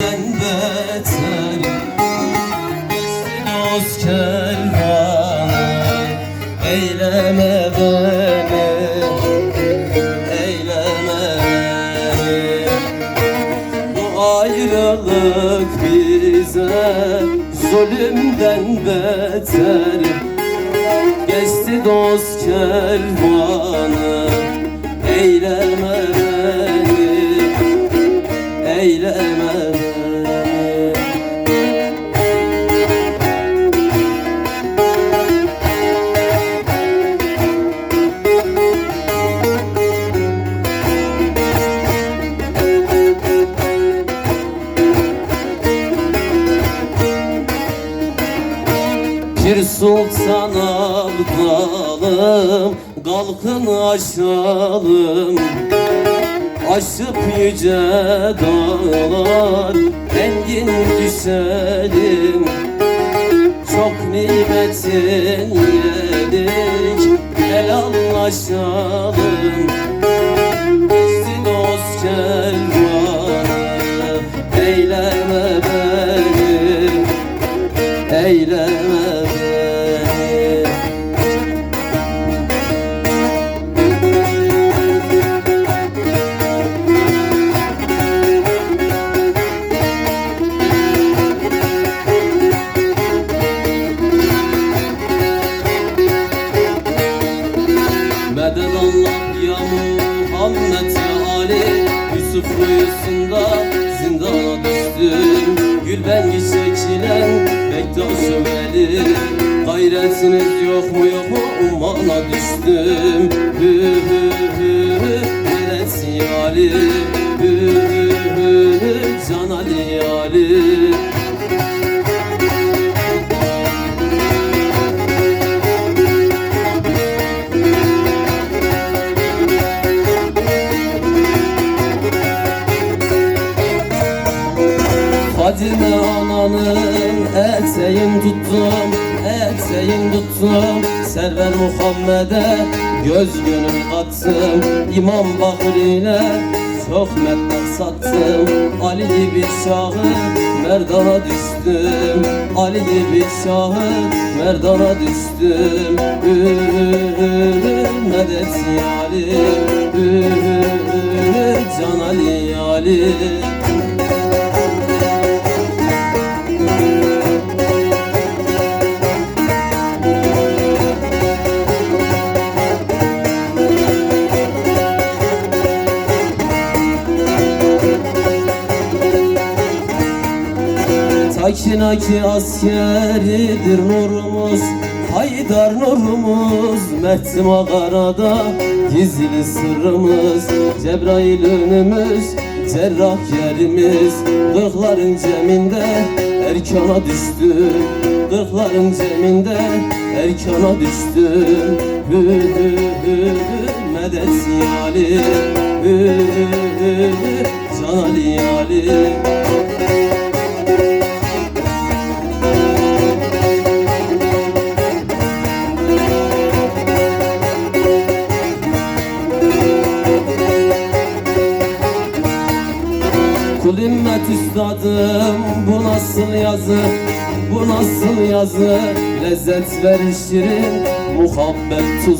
beter Dost kervanı Eyleme beni Eyleme beni. Bu ayrılık bize Zulümden beter. Geçti dost kervanı Eyleme beni Eyleme beni Bir sultan abdalım Kalkın aşalım. Aşıp yüce dağlar Engin düşelim. Çok nimetin yedik El anlaşalım Bizi dost kervanı Yusuf zindana düştüm. Gül bengi çekilen Bektaş Veli Gayretiniz yok mu yok mu? Ummana düştüm. Hü hü hü hü Neresi Ali Fadime ananın eteğin tuttum Eteğin tuttum. Server Muhammed'e göz gönül attım. İmam Bakır ile çok meddah sattım. Ali gibi şahı merdana düştüm. Ali gibi şahı merdana düştüm. Medet ya Ali Ü, ü, ü, Can Ali Ali Takinaki askeridir nurumuz Haydar nurumuz Mert mağarada Gizli sırrımız. Cebrail önümüz Cerrah yerimiz. Kırkların ceminde Erkana düştüm Kırkların ceminde Erkana düştüm Hü hü hü hü Medet yali hü hü hü Can Ali Ali Ümmet üstadım bu nasıl yazı Bu nasıl yazı Lezzet verir şirin Muhabbet tuz